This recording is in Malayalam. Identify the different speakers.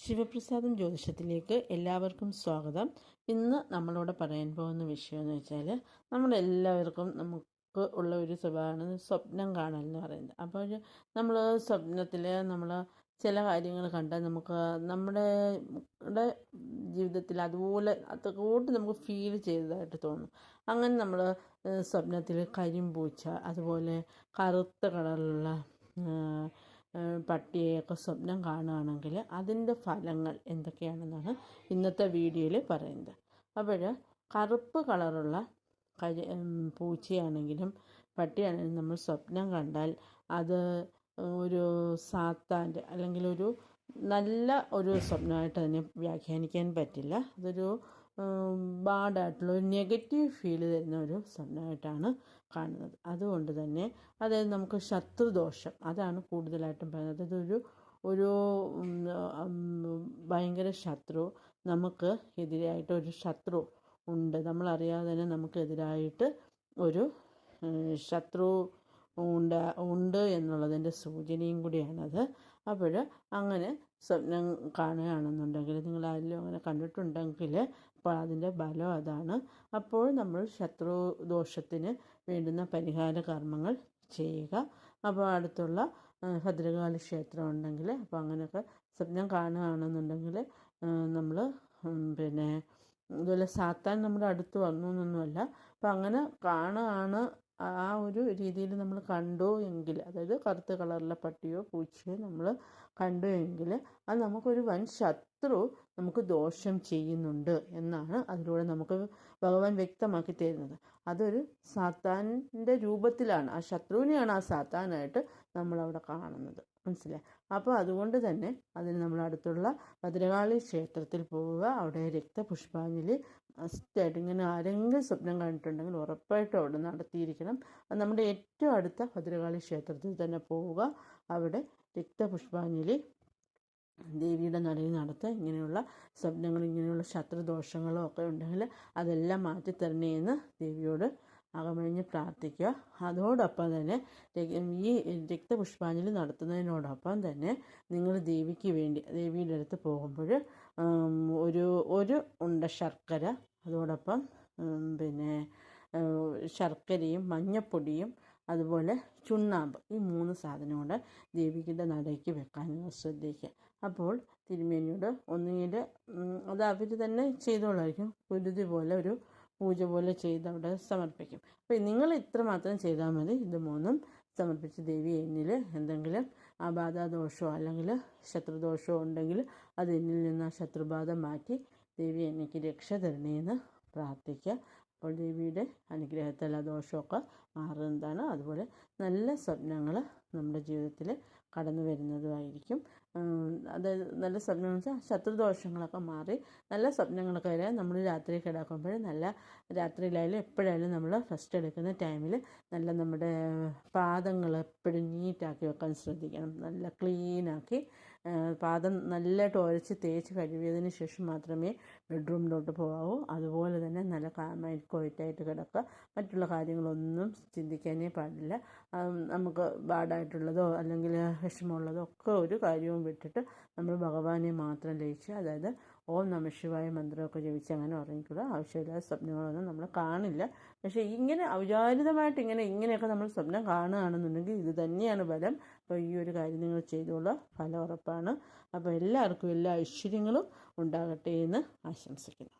Speaker 1: ശിവപ്രസാദം ജ്യോതിഷത്തിലേക്ക് എല്ലാവർക്കും സ്വാഗതം. ഇന്ന് നമ്മളോട് പറയാൻ പോകുന്ന വിഷയം എന്ന് വെച്ചാൽ നമ്മളെല്ലാവർക്കും നമുക്ക് ഉള്ള ഒരു സ്വഭാവമാണ് സ്വപ്നം കാണൽ എന്ന് പറയുന്നത്. അപ്പോൾ നമ്മൾ സ്വപ്നത്തിൽ നമ്മൾ ചില കാര്യങ്ങൾ കണ്ടാൽ നമുക്ക് നമ്മുടെ ജീവിതത്തിൽ അതുപോലെ അതുകൂട്ട് നമുക്ക് ഫീൽ ചെയ്തതായിട്ട് തോന്നും. അങ്ങനെ നമ്മൾ സ്വപ്നത്തിൽ കരിമ്പൂച്ച അതുപോലെ കറുത്ത കളറിലുള്ള പട്ടിയെയൊക്കെ സ്വപ്നം കാണുകയാണെങ്കിൽ അതിന്റെ ഫലങ്ങൾ എന്തൊക്കെയാണെന്നാണ് ഇന്നത്തെ വീഡിയോയിൽ പറയുന്നത്. അപ്പോൾ കറുപ്പ് കളറുള്ള കരി പൂച്ചയാണെങ്കിലും പട്ടിയാണെങ്കിലും നമ്മൾ സ്വപ്നം കണ്ടാൽ അത് ഒരു സാത്താന്റെ അല്ലെങ്കിൽ ഒരു നല്ല ഒരു സ്വപ്നമായിട്ട് അതിനെ വ്യാഖ്യാനിക്കാൻ പറ്റില്ല. അതൊരു ബാഡായിട്ടുള്ള ഒരു നെഗറ്റീവ് ഫീൽ തരുന്ന ഒരു സ്വപ്നമായിട്ടാണ് കാണുന്നത്. അതുകൊണ്ട് തന്നെ അതായത് നമുക്ക് ശത്രുദോഷം അതാണ് കൂടുതലായിട്ടും പറയുന്നത്. ഒരു ഒരു ഭയങ്കര ശത്രു നമുക്ക് എതിരായിട്ട് ഒരു ശത്രു ഉണ്ട്. നമ്മളറിയാതെ തന്നെ നമുക്കെതിരായിട്ട് ഒരു ശത്രു ഉണ്ട് ഉണ്ട് എന്നുള്ളതിന്റെ സൂചനയും കൂടിയാണത്. അപ്പോൾ അങ്ങനെ സ്വപ്നം കാണുകയാണെന്നുണ്ടെങ്കിൽ നിങ്ങൾ ആരെങ്കിലും അങ്ങനെ കണ്ടിട്ടുണ്ടെങ്കിൽ അപ്പോൾ അതിന്റെ ബലം അതാണ്. അപ്പോൾ നമ്മൾ ശത്രു ദോഷത്തിന് വേണ്ടുന്ന പരിഹാര കർമ്മങ്ങൾ ചെയ്യുക. അപ്പോൾ അടുത്തുള്ള ഭദ്രകാളി ക്ഷേത്രം ഉണ്ടെങ്കിൽ അപ്പോൾ അങ്ങനെയൊക്കെ സ്വപ്നം കാണുകയാണെന്നുണ്ടെങ്കിൽ നമ്മൾ പിന്നെ ഇതുപോലെ സാത്താൻ നമ്മുടെ അടുത്ത് വന്നു എന്നൊന്നുമല്ല. അപ്പം അങ്ങനെ കാണുകയാണ് ആ ഒരു രീതിയിൽ നമ്മൾ കണ്ടു എങ്കിൽ അതായത് കറുത്ത കളറിലെ പട്ടിയോ പൂച്ചയോ നമ്മൾ കണ്ടു എങ്കിൽ അത് നമുക്കൊരു വൻ ശത്രു നമുക്ക് ദോഷം ചെയ്യുന്നുണ്ട് എന്നാണ് അതിലൂടെ നമുക്ക് ഭഗവാൻ വ്യക്തമാക്കി തരുന്നത്. അതൊരു സാത്താന്റെ രൂപത്തിലാണ്. ആ ശത്രുവിനെയാണ് ആ സാത്താനായിട്ട് നമ്മൾ അവിടെ കാണുന്നത്. മനസ്സിലായി? അപ്പോൾ അതുകൊണ്ട് തന്നെ അതിന് നമ്മൾ അടുത്തുള്ള ഭദ്രകാളി ക്ഷേത്രത്തിൽ പോവുക. അവിടെ രക്തപുഷ്പാഞ്ജലി മസ്റ്റായിട്ട് ഇങ്ങനെ ആരെങ്കിലും സ്വപ്നം കണ്ടിട്ടുണ്ടെങ്കിൽ ഉറപ്പായിട്ടും അവിടെ നടത്തിയിരിക്കണം. നമ്മുടെ ഏറ്റവും അടുത്ത ഭദ്രകാളി ക്ഷേത്രത്തിൽ തന്നെ പോവുക. അവിടെ രക്തപുഷ്പാഞ്ജലി ദേവിയുടെ നടയിൽ നടത്തുക ഇങ്ങനെയുള്ള സ്വപ്നങ്ങൾ ഇങ്ങനെയുള്ള ശത്രുദോഷങ്ങളോ ഒക്കെ ഉണ്ടെങ്കിൽ അതെല്ലാം മാറ്റിത്തരണേ എന്ന് ദേവിയോട് അകമഴിഞ്ഞ് പ്രാർത്ഥിക്കുക. അതോടൊപ്പം തന്നെ ഈ രക്തപുഷ്പാഞ്ജലി നടത്തുന്നതിനോടൊപ്പം തന്നെ നിങ്ങൾ ദേവിക്ക് വേണ്ടി ദേവിയുടെ അടുത്ത് പോകുമ്പോൾ ഒരു ഒരു ഉണ്ട ശർക്കര അതോടൊപ്പം പിന്നെ ശർക്കരയും മഞ്ഞപ്പൊടിയും അതുപോലെ ചുണ്ണാമ്പ്. ഈ മൂന്ന് സാധനം കൊണ്ട് ദേവിക്കിന്റെ നടയ്ക്ക് വെക്കാൻ ശ്രദ്ധിക്കുക. അപ്പോൾ തിരുമേനിയോട് ഒന്നുകിൽ അത് അവർ തന്നെ ചെയ്തോളായിരിക്കും. കുരുതി പോലെ ഒരു പൂജ പോലെ ചെയ്ത് അവിടെ സമർപ്പിക്കും. അപ്പോൾ നിങ്ങൾ ഇത്ര മാത്രം ചെയ്താൽ മതി. ഇത് മൂന്നും സമർപ്പിച്ച് ദേവി എന്നിൽ എന്തെങ്കിലും ആബാധാദോഷമോ അല്ലെങ്കിൽ ശത്രുദോഷമോ ഉണ്ടെങ്കിൽ അത് എന്നിൽ നിന്ന് ആ ശത്രുബാധ മാറ്റി ദേവി എനിക്ക് രക്ഷ തരണേന്ന് പ്രാർത്ഥിക്കുക. അപ്പോൾ ദേവിയുടെ അനുഗ്രഹത്തിൽ ദോഷമൊക്കെ മാറുന്നതാണ്. അതുപോലെ നല്ല സ്വപ്നങ്ങൾ നമ്മുടെ ജീവിതത്തിൽ കടന്നു വരുന്നതുമായിരിക്കും. അതായത് നല്ല സ്വപ്നം വെച്ചാൽ ശത്രുദോഷങ്ങളൊക്കെ മാറി നല്ല സ്വപ്നങ്ങളൊക്കെ വരാൻ നമ്മൾ രാത്രി കിടക്കുമ്പോൾ നല്ല രാത്രിയിലായാലും എപ്പോഴായാലും നമ്മൾ റെസ്റ്റ് എടുക്കുന്ന ടൈമിൽ നല്ല നമ്മുടെ പാദങ്ങൾ എപ്പോഴും നീറ്റാക്കി വെക്കാൻ ശ്രദ്ധിക്കണം. നല്ല ക്ലീനാക്കി പാദം നല്ലതായിട്ട് ഉരച്ച് തേച്ച് കഴുകിയതിന് ശേഷം മാത്രമേ ബെഡ്റൂമിലോട്ട് പോകാവൂ. അതുപോലെ തന്നെ നല്ല കാമായി കൊയറ്റായിട്ട് കിടക്കുക. മറ്റുള്ള കാര്യങ്ങളൊന്നും ചിന്തിക്കാനേ പാടില്ല. നമുക്ക് ബാഡായിട്ടുള്ളതോ അല്ലെങ്കിൽ വിഷമമുള്ളതോ ഒക്കെ ഒരു കാര്യവും വിട്ടിട്ട് നമ്മൾ ഭഗവാനെ മാത്രം ലയിച്ച് അതായത് ഓം നമ ശിവായ മന്ത്രമൊക്കെ ജപിച്ച് അങ്ങനെ ഉറങ്ങിക്കുക ആവശ്യമില്ലാത്ത സ്വപ്നങ്ങളൊന്നും നമ്മൾ കാണില്ല. പക്ഷേ ഇങ്ങനെ ഔചാരിതമായിട്ട് ഇങ്ങനെ ഇങ്ങനെയൊക്കെ നമ്മൾ സ്വപ്നം കാണുകയാണെന്നുണ്ടെങ്കിൽ ഇത് തന്നെയാണ് ഫലം. അപ്പോൾ ഈ ഒരു കാര്യം നിങ്ങൾ ചെയ്തോളൂ. ഫലം ഉറപ്പാണ്. അപ്പോൾ എല്ലാവർക്കും എല്ലാ ഐശ്വര്യങ്ങളും ഉണ്ടാകട്ടെ എന്ന് ആശംസിക്കുന്നു.